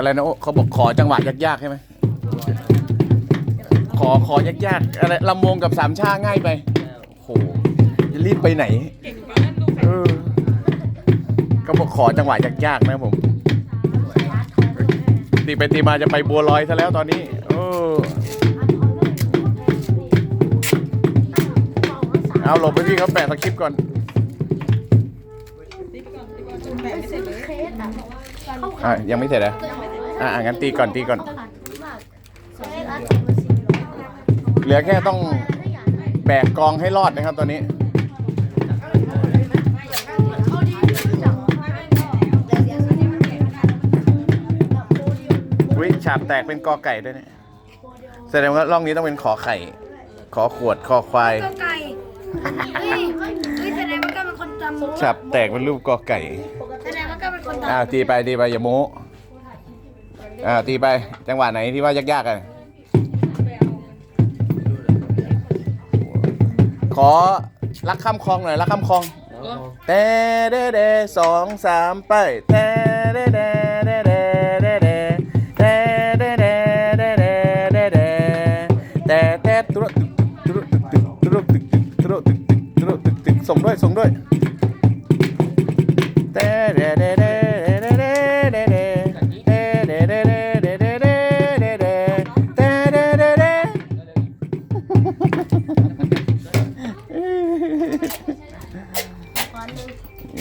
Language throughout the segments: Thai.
อะไรนะโอ้เขาบอกขอจังหวะยากๆใช่ไหมขอขอยากๆอะไรลำวงกับสามชาง่ายไปโอ้โหจะรีบไปไหนเออเขาบอกขอจังหวะยากๆนะผมตีไปตีมาจะไปบัวลอยซะแล้วตอนนี้เออเอาหลบไปพี่เขาแปะสคริปต์ก่อนอะยังไม่เสร็จเหรออะ อะงั้นตีก่อนตีก่อน เหลือแค่ต้องแบกกองให้รอดนะครับตอนนี้ วิฉาบแตกเป็นกอไก่ด้วยเนี่ยแสดงว่าร่องนี้ต้องเป็นขอไข่ ขอขวดคอควายก็ไก่เฮ้ยเฮ้ยแสดงว่าก็เป็นคนจำฉาบแตกเป็นรูปกอไก่แสดงว่าก็เป็นคนจอ่าตีไปตีไปอย่าโม้ อ่าตีไปจังหวะไหนที่ว่ายากๆกันขอรักข้ามคลองหน่อยรักข้ามคลองแต่เดเดสองสามไปแต่เดเดเดเดเดเดแต่เดเดเดเดเดเดแต่แต่ตุรุตุรุตุรุตุรุตุรุตุรุตุรุส่งด้วยส่งด้วยเต้เด้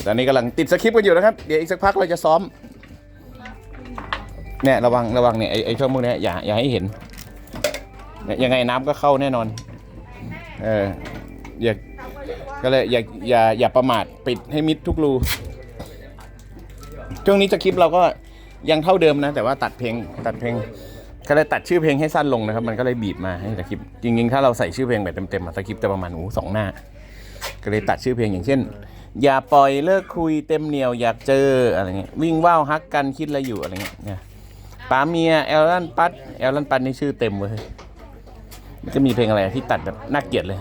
ตอนนี้กำลังติดสคริปต์กันอยู่นะครับ เดี๋ยวอีกสักพักเราจะซ้อมเนี่ยระวังระวังเนี่ยไอ้ไอ้ช่วงพวกเนี้ยอย่าอย่าให้เห็นเนี่ยยังไงน้ำก็เข้าแน่นอน เอออย่าก็เลยอย่าอย่าอย่าประมาทปิดให้มิดทุกรู ช่วงนี้จะคลิปเราก็ยังเท่าเดิมนะ แต่ว่าตัดเพลงตัดเพลงก็เลยตัดชื่อเพลงให้สั้นลงนะครับ มันก็เลยบีบมาให้สคริปต์จริงๆ ถ้าเราใส่ชื่อเพลงแบบเต็มๆมาสคริปต์จะประมาณหูสองหน้า ก็เลยตัดชื่อเพลงอย่างเช่น อย่าปล่อยเลิกคุยเต็มเหนียวอยากเจออะไรเงี้ยวิ่งว่าวฮักกันคิดอะไรอยู่อะไรเงี้ยเนี่ยป้าเมียแอลลันปัดแอลลันปัดนี่ชื่อเต็มเว้ยมันจะมีเพลงอะไรที่ตัดแบบน่าเกลียดเลย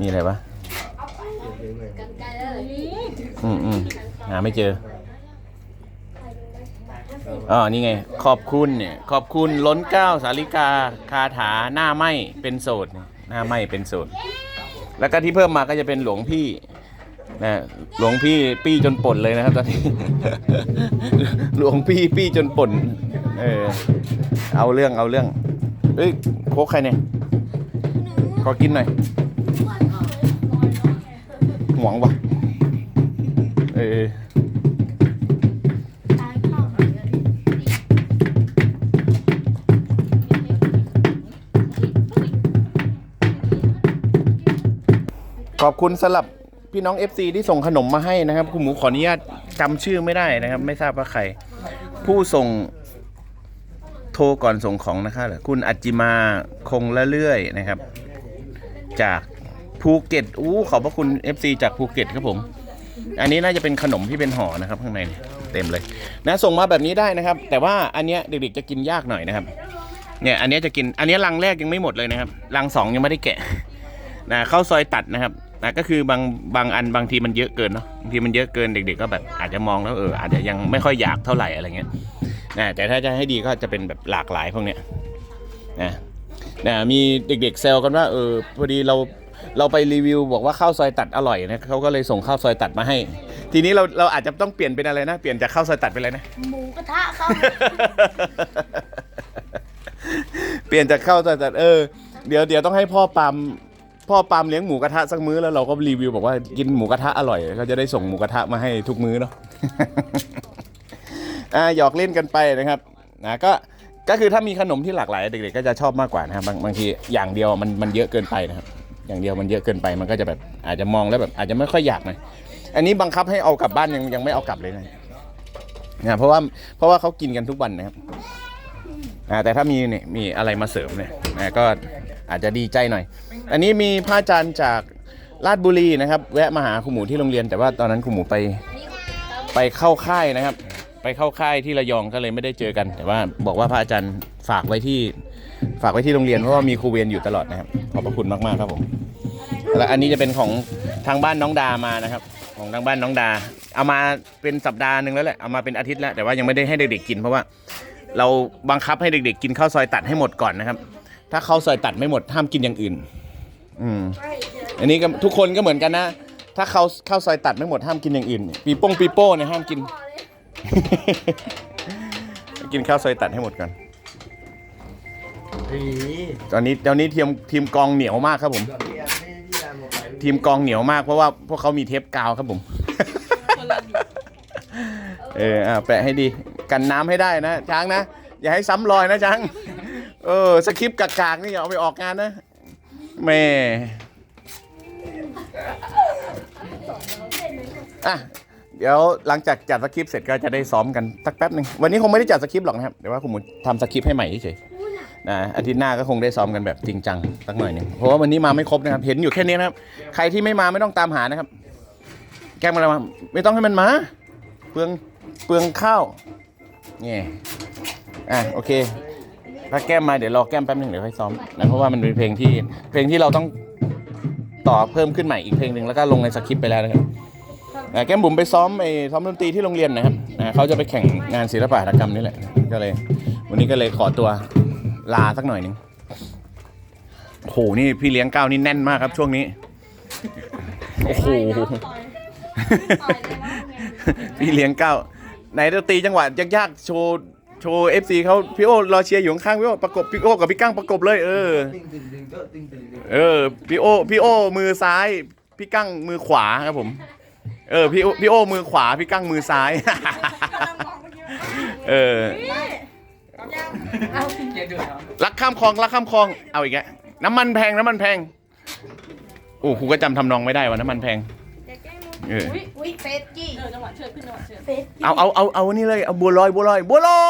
มีอะไรวะอืมอืมหาไม่เจออ๋อนี่ไง ขอบคุณเนี่ยขอบคุณล้นเกล้าสาริกาคาถาหน้าไหมเป็นโสดเนี่ยหน้าไหมเป็นโสด แล้วก็ที่เพิ่มมาก็จะเป็นหลวงพี่นะหลวงพี่ปี้จนป่นเลยนะครับตอนนี้ หลวงพี่ปี้จนป่นเออเอาเรื่องเอาเรื่องเฮ้ยโคกใครเนี่ยขอกินหน่อยหวงวะ ขอบคุณสำหรับพี่น้อง FC ที่ส่งขนมมาให้นะครับ คุณหมูขออนุญาตจำชื่อไม่ได้นะครับ ไม่ทราบว่าใคร ผู้ส่งโทรก่อนส่งของนะครับคุณอัจจิมาคงละเลื่อยนะครับ จากภูเก็ตอู้ขอบพระคุณ FC จากภูเก็ตครับผม อันนี้น่าจะเป็นขนมที่เป็นห่อนะครับ ข้างในเนี่ยเต็มเลยนะส่งมาแบบนี้ได้นะครับ แต่ว่าอันเนี้ยเด็กๆจะกินยากหน่อยนะครับเนี่ยอันเนี้ยจะกินอันเนี้ยลังแรกยังไม่หมดเลยนะครับลังสองยังไม่ได้แกะนะข้าวซอยตัดนะครับ นะก็คือบางบางอันบางทีมันเยอะเกินเนาะบางทีมันเยอะเกินเด็ก ๆ ก็แบบอาจจะมองแล้วเอออาจจะยังไม่ค่อยอยากเท่าไหร่อะไรเงี้ยนะแต่ถ้าจะให้ดีก็จะเป็นแบบหลากหลายพวกเนี้ยนะนะมีเด็กๆแซวกันว่าเออพอดีเราเราไปรีวิวบอกว่าข้าวซอยตัดอร่อยนะเขาก็เลยส่งข้าวซอยตัดมาให้ ทีนี้เราเราอาจจะต้องเปลี่ยนเป็นอะไรนะ เปลี่ยนจากข้าวซอยตัดเป็นอะไรนะหมูกระทะครับเปลี่ยนจากข้าวซอยตัดเออเดี๋ยวเดี๋ยวต้องให้พ่อปาม พ่อปามเลี้ยงหมูกระทะสักมื้อแล้วเราก็รีวิวบอกว่ากินหมูกระทะอร่อยเขาจะได้ส่งหมูกระทะมาให้ทุกมื้อเนาะ อ่าหยอกเล่นกันไปนะครับนะก็ก็คือถ้ามีขนมที่หลากหลายเด็กๆก็จะชอบมากกว่านะครับบางบางทีอย่างเดียวมันมันเยอะเกินไปนะครับ อย่างเดียวมันเยอะเกินไปมันก็จะแบบอาจจะมองแล้วแบบอาจจะไม่ค่อยอยากหน่อยอันนี้บังคับให้เอากลับบ้านยังยังไม่เอากลับเลยนะนะเพราะว่าเพราะว่าเขากินกันทุกวันนะครับอ่าแต่ถ้ามีเนี่ยมีอะไรมาเสริมเนี่ยนะก็อาจจะดีใจหน่อย อันนี้มีผ้าจานจากลาดบุรีนะครับ แวะมาหาครูหมูที่โรงเรียน แต่ว่าตอนนั้นครูหมูไปไปเข้าค่ายนะครับ ไปเข้าค่ายที่ระยองก็เลยไม่ได้เจอกัน แต่ว่าบอกว่าพระอาจารย์ฝากไว้ที่ฝากไว้ที่โรงเรียนเพราะว่ามีครูเวียนอยู่ตลอดนะครับ ขอบพระคุณมากๆครับผมและอันนี้จะเป็นของทางบ้านน้องดามานะครับ ของทางบ้านน้องดา เอามาเป็นสัปดาห์หนึ่งแล้วแหละเอามาเป็นอาทิตย์แล้วแต่ว่ายังไม่ได้ให้เด็กๆกิน เพราะว่าเราบังคับให้เด็กๆ กินข้าวซอยตัดให้หมดก่อนนะครับ ถ้าข้าวซอยตัดไม่หมดห้ามกินอย่างอื่น อืมอันนี้ก็ทุกคนก็เหมือนกันนะ ถ้าเขาข้าวซอยตัดไม่หมดห้ามกินอย่างอื่น ปีโป้งปีโป้เนี่ยห้ามกิน กินข้าวซอยตัดให้หมดก่อนตอนนี้ตอนนี้ทีมทีมกองเหนียวมากครับผม ทีมกองเหนียวมากเพราะว่าพวกเขามีเทปกาวครับผม เอออะแปะให้ดี กันน้ำให้ได้นะช้างนะ อย่าให้ซ้ำรอยนะช้าง เออสคริปต์กากๆนี่อย่าเอาไปออกงานนะ แม่อะเดี๋ยวหลังจากจัดสคริปต์เสร็จก็จะได้ซ้อมกันสักแป๊บหนึ่งวันนี้คงไม่ได้จัดสคริปต์หรอกนะครับเดี๋ยวว่าคุณหมูทำสคริปต์ให้ใหม่เฉยนะอาทิตย์หน้าก็คงได้ซ้อมกันแบบจริงจังสักหน่อยหนึงเพราะว่าวันนี้มาไม่ครบนะครับ เห็นอยู่แค่นี้นะครับ ใครที่ไม่มาไม่ต้องตามหานะครับ แกงอะไรมาไม่ต้องให้มันมาเปลืองเปลืองข้าวนี่อะโอเค ถ้าแก้มมาเดี๋ยวรอแก้มแป๊บหนึ่งเดี๋ยวค่อยซ้อมนะเพราะว่ามันเป็นเพลงที่เพลงที่เราต้องต่อเพิ่มขึ้นใหม่อีกเพลงหนึ่งแล้วก็ลงในสคริปต์ไปแล้วนะครับแก้มบุ๋มไปซ้อมไอ้ซ้อมดนตรีที่โรงเรียนนะครับเขาจะไปแข่งงานศิลปะหัตกรรมนี่แหละก็เลย วันนี้ก็เลยขอตัวลาสักหน่อยนึงโหนี่พี่เลี้ยงก้าวนี่แน่นมากครับช่วงนี้โอ้โหพี่เลี้ยงก้าวไหนดนตรีจังหวะยากๆโชว์ โชว์เอฟซีเขาพี่โอรอเชียร์อยู่ข้างพี่โอประกบพี่โอกับพี่ก้างประกบเลย เออเออพี่โอพี่โอมือซ้าย พี่กั้งมือขวาครับผม เออพี่โอพี่โอมือขวาพี่กั้งมือซ้ายเออรักข้ามคลองรักข้ามคลองเอาอีกแล้วน้ำมันแพงน้ำมันแพงโอ้ครูก็จำทำนองไม่ได้ว่าน้ำมันแพงเอออุ้ยเฟสกี้เออจังหวะเชือขึ้นจังหวะเชือเอาเอาเอาเอานี่เลยเอาบัวลอยบัวลอยบัวลอย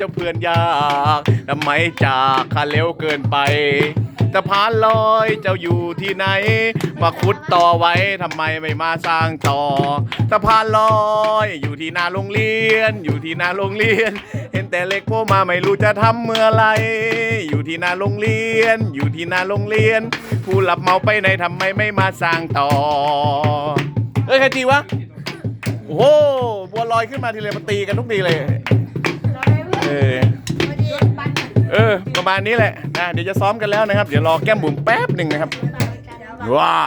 จ้าเพื่อนยากทำไมจากข้าเร็วเกินไปสะพานลอยเจ้าอยู่ที่ไหน มาขุดต่อไว้ทำไมไม่มาสร้างต่อสะพานลอยอยู่ที่หนาโรงเรียน อยู่ที่หนาโรงเรียน เห็นแต่เล็กโผล่มาไม่รู้จะทำเมื่อไร อยู่ที่หนาโรงเรียน อยู่ที่หนาโรงเรียน ผู้หลับเมาไปไหนทำไมไม่มาสร้างต่อเฮ้ยใครตีวะโอ้โหบัวลอยขึ้นมาทีเลยมันตีกันทุกทีเลย เออเออ ประมาณนี้แหละนะเดี๋ยวจะซ้อมกันแล้วนะครับ เดี๋ยวรอแก้มบุ๋มแป๊บหนึ่งนะครับ ว้า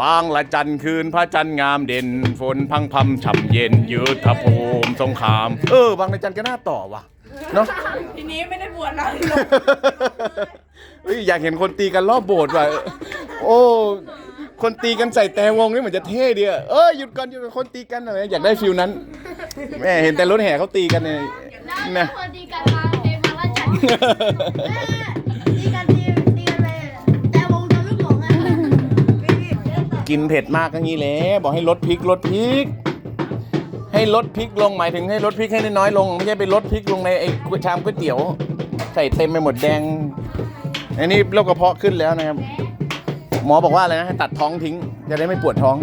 บางละจันคืนพระจันทร์งามเด่น ฝนพังพำฉ่ำเย็นยุทธภูมิสงคราม เออบางละจันก็น่าต่อว่ะเนาะ ทีนี้ไม่ได้บวชนะเฮ้ยอยากเห็นคนตีกันรอบโบสถ์ว่ะโอ้ คนตีกันใส่แต่วงนี่เหมือนจะเท่ดีอะเออหยุดก่อนหยุดก่อนคนตีกันอะไรอยากได้ฟิลนั้นแม่เห็นแต่รถแห่เขาตีกันเนี่ย นะคนดีกันมาเพลงมาว่าฉันดีกันดีดีกันเลยแต่วงโดนลูกหลงอะกินเผ็ดมากก็งี้แหละบอกให้ลดพริกลดพริก ให้ลดพริกลงหมายถึงให้ลดพริกให้น้อยๆลงไม่ใช่ไปลดพริกลงในไอ้ชามก๋วยเตี๋ยว ใส่เต็มไปหมดแดงอันนี้โรคกระเพาะขึ้นแล้วนะครับ หมอบอกว่าอะไรนะให้ตัดท้องทิ้ง จะได้ไม่ปวดท้อง